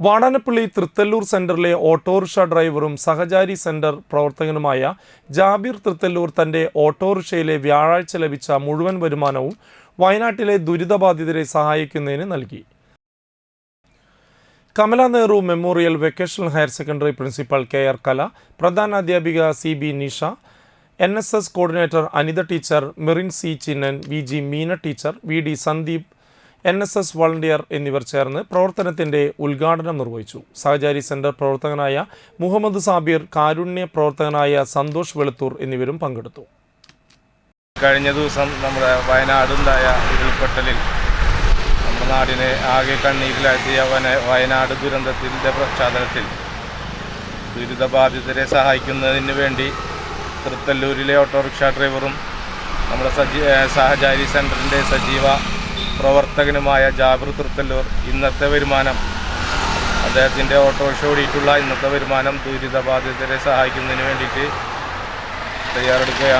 വാടാനപ്പള്ളി തൃത്തല്ലൂർ സെന്ററിലെ ഓട്ടോറിക്ഷ ഡ്രൈവറും സഹചാരി സെന്റർ പ്രവർത്തകനുമായ ജാബിർ തൃത്തല്ലൂർ തന്റെ ഓട്ടോറിക്ഷയിലെ വ്യാഴാഴ്ച ലഭിച്ച മുഴുവൻ വരുമാനവും വയനാട്ടിലെ ദുരിതബാധിതരെ സഹായിക്കുന്നതിന് നൽകി. Kamala Nehru memorial vocational higher secondary principal K R Kala പ്രധാനാധ്യാപിക C B Nisha N S S coordinator Anitha teacher Merin C Chinnan V G Meena teacher V D Sandeep N S S volunteer എന്നിവർ ചേർന്ന് പ്രവർത്തനത്തിന്റെ ഉദ്ഘാടനം നിർവഹിച്ചു. സഹചാരി centre പ്രവർത്തകനായ മുഹമ്മദ് സാബിർ കാരുണ്യ പ്രവർത്തകനായ സന്തോഷ് വെളുത്തൂർ എന്നിവരും പങ്കെടുത്തു. കഴിഞ്ഞ ദിവസം നമ്മുടെ വയനാടുണ്ടായ ഉരുൾപൊട്ടലിൽ നമ്മുടെ നാടിനെ ആകെ കണ്ണീരിലാഴ്ത്തിയ വന വയനാട് ദുരന്തത്തിന്റെ പശ്ചാത്തലത്തിൽ ദുരിതബാധിതരെ സഹായിക്കുന്നതിന് വേണ്ടി തൃത്തല്ലൂരിലെ ഓട്ടോറിക്ഷ ഡ്രൈവറും നമ്മുടെ സജീ സഹചാരി സെന്ററിന്റെ സജീവ പ്രവർത്തകനുമായ ജാബിർ തൃത്തല്ലൂർ ഇന്നത്തെ വരുമാനം. അദ്ദേഹത്തിന്റെ ഓട്ടോറിക്ഷ ഓടിയിട്ടുള്ള ഇന്നത്തെ വരുമാനം ദുരിതബാധിതരെ സഹായിക്കുന്നതിന് വേണ്ടിയിട്ട് തയ്യാറെടുക്കുകയാണ്.